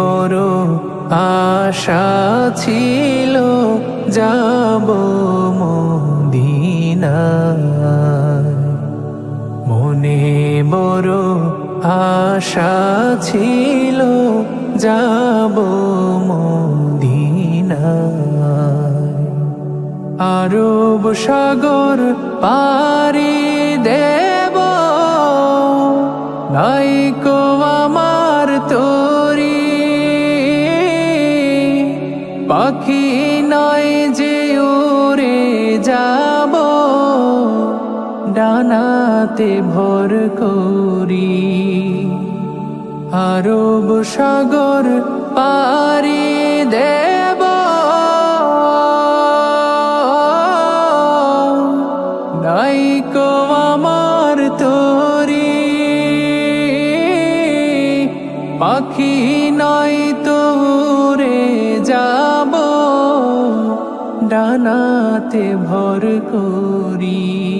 বড় আশা ছিল, যাব মদিনায়। মনে বড় আশা ছিল, যাব মদিনায়। আরব সাগর পারি দেব ডানাতে ভর করি। আরব সাগর পারি দেব। নাইকো আমার তোরি। পাখি নাই তোরে যাব। ডানাতে ভর করি।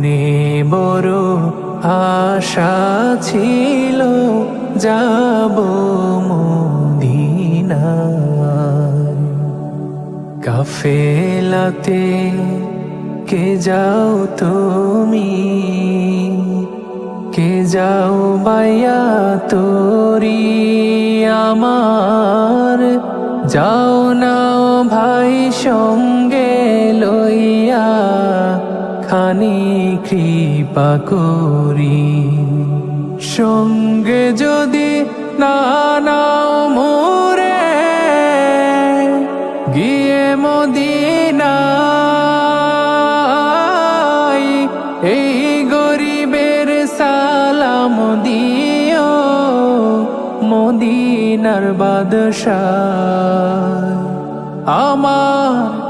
মনে বড় আশা ছিল, যাব মদিনায়। কাফেলাতে কে যাও তুমি? কে যাও বাইয়া তোরি? আমার যাও নাও ভাই সঙ্গে খানি কৃপা করি। সঙ্গে যদি না নাও মোরে গিয়ে মদিনায় এই গরিবের সালাম দিও মদিনার বাদশাহ। আমার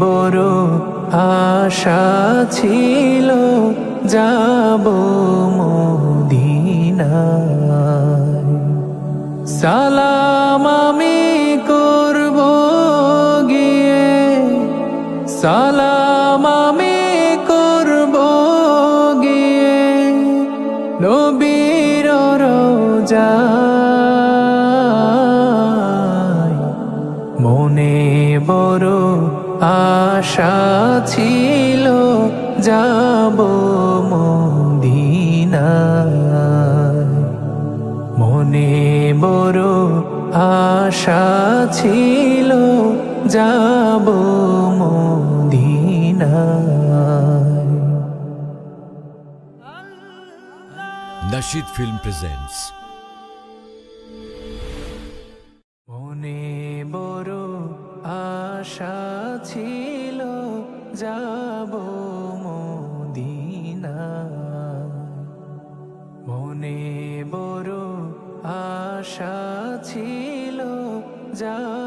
বড় আশা ছিল, যাব মদিনায়। সালাম আমি করব গিয়ে, সালাম আমি করব গিয়ে, নবীর রোজায় মনে বড় আশা ছিল, যাব মদিনায়। মনে বড় আশা ছিল, যাব মদিনায়। Nashid Film presents মনে বড় আশা ছিল যাব